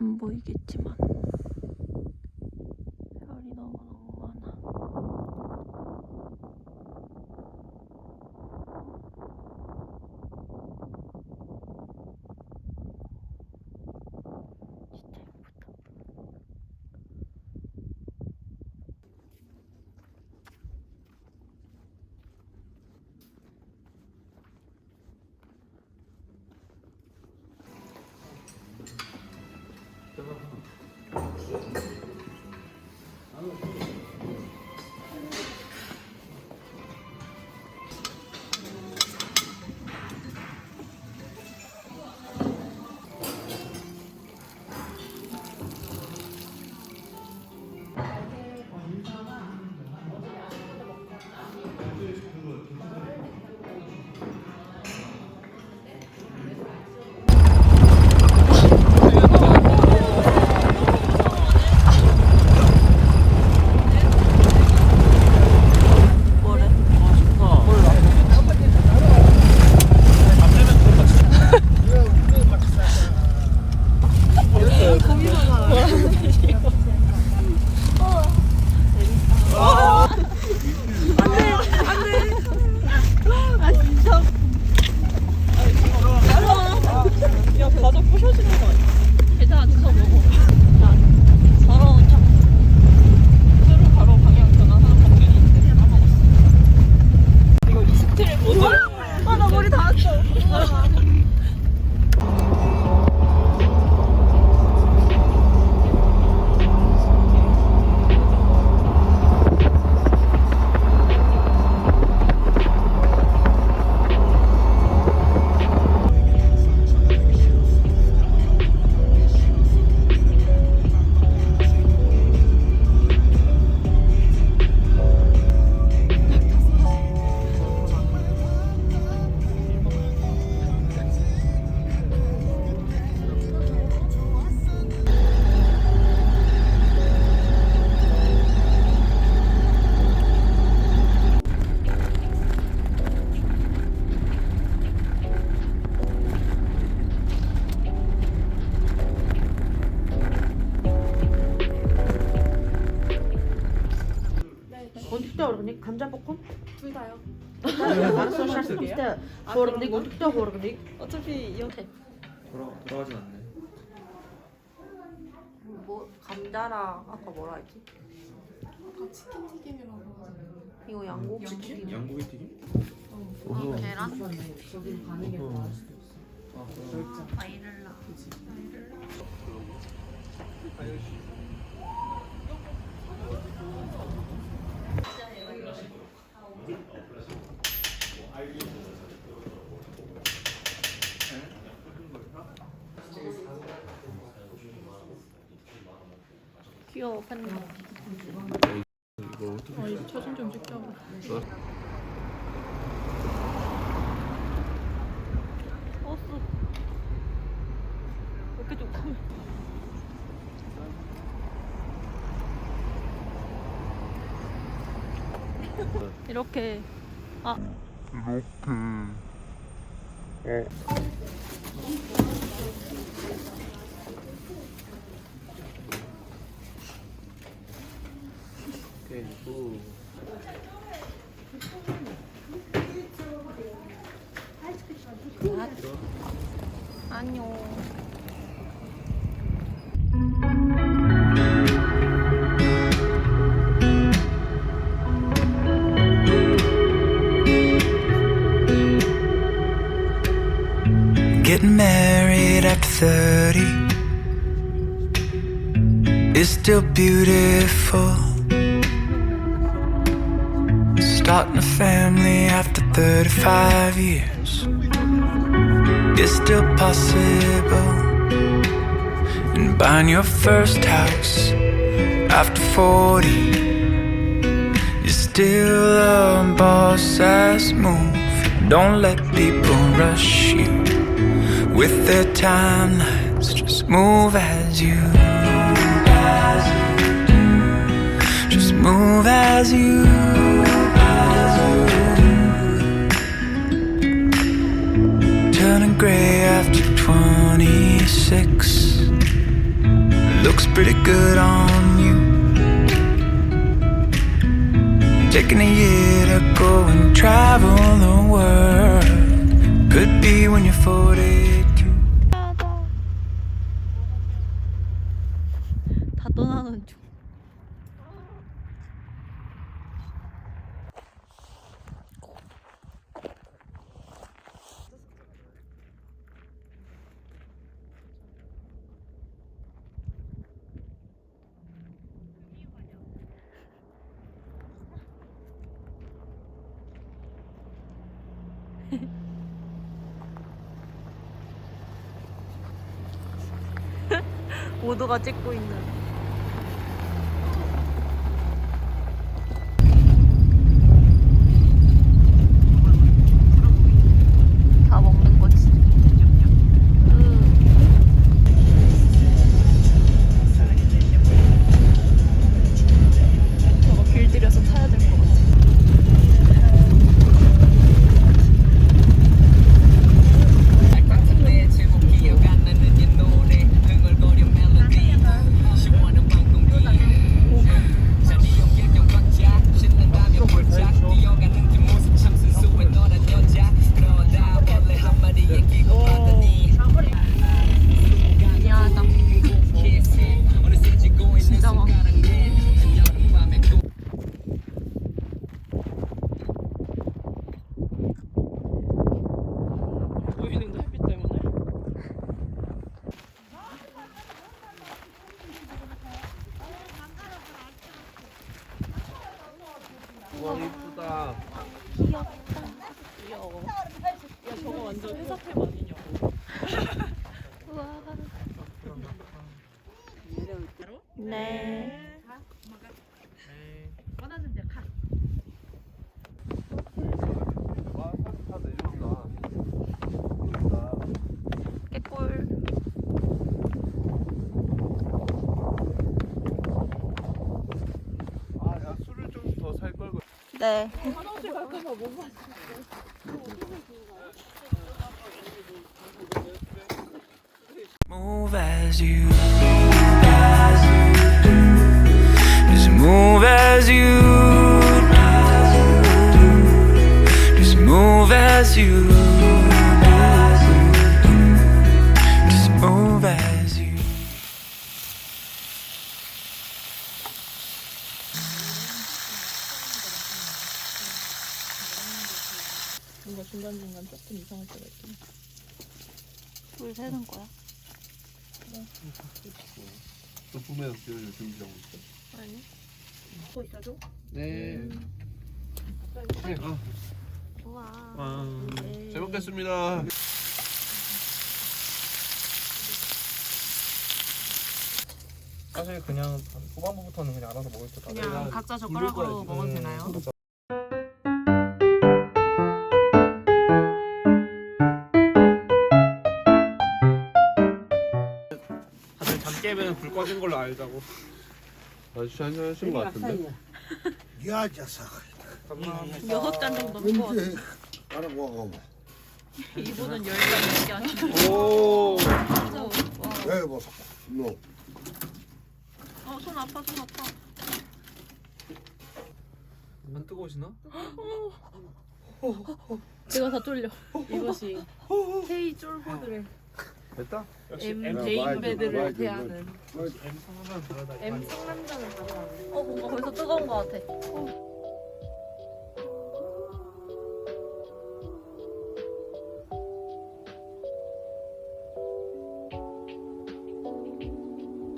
안 보이겠지만. 별이 너무너무 둘 다요. 알았어, 샤스 비슷해. organik, ontdekte organik. 어차피 이렇게 돌아 돌아가진 않네. 뭐 감자랑 아까 뭐라 했지? 아까 치킨 튀김이라고 하잖아요. 이거 양고기 튀김. 양고기 튀김? 어, 계란? 아 그럼. 바이 귀여워 팬더 이거 어떻게? 아, 이 사진 좀 찍자고. 버스 왜 이렇게 좋고 이렇게. 아. 오케이 또. Getting married after 30 is still beautiful. Starting a family after 35 years is still possible. And buying your first house after 40 is still a boss ass move. Don't let people rush you with their timelines. Just move as you. Just move as you. Pretty good on you. Taking a year to go and travel the world. Could be when you're 42. 모두가 찍고 있는. 이쁘다. 귀여워. 야 저거 완전 회사템 아니냐고. 네. 와, 다 내려온다. 깨꿀. 아, 야 술을 좀 더 살 걸. 네. Move as you Just move as you Just move as you Just 뭔가 중간중간 조금 이상할 때가 있긴 해. 물 새는 거야? 저 구매 업체를 준비하고 있어. 아니. 네. 네. 아, 좋아. 아, 네. 잘 먹겠습니다. 사실 그냥 후반부부터는 그냥 알아서 먹을 때 그냥 각자 젓가락으로 먹어도 되나요? 깨면 불 꺼진 걸로 알자고 아저씨 한잔 하신 것 같은데. 야, 자석. 여섯 잔 정도 먹고 왔어. 언제 알아 먹어. 이분은 열잔 넘게. 오왜 뭐? 너 어, 손 아파, 손 아파. 안 뜨거우시나? 제가 다 쫄려. 이것이 K 쫄보들의 됐다? 역시 M M, 대인 배들을 맞아, 대하는 M 성함은 다르다 M 상남자는 다르다. 어, 뭔가 벌써 뜨거운 거 같아.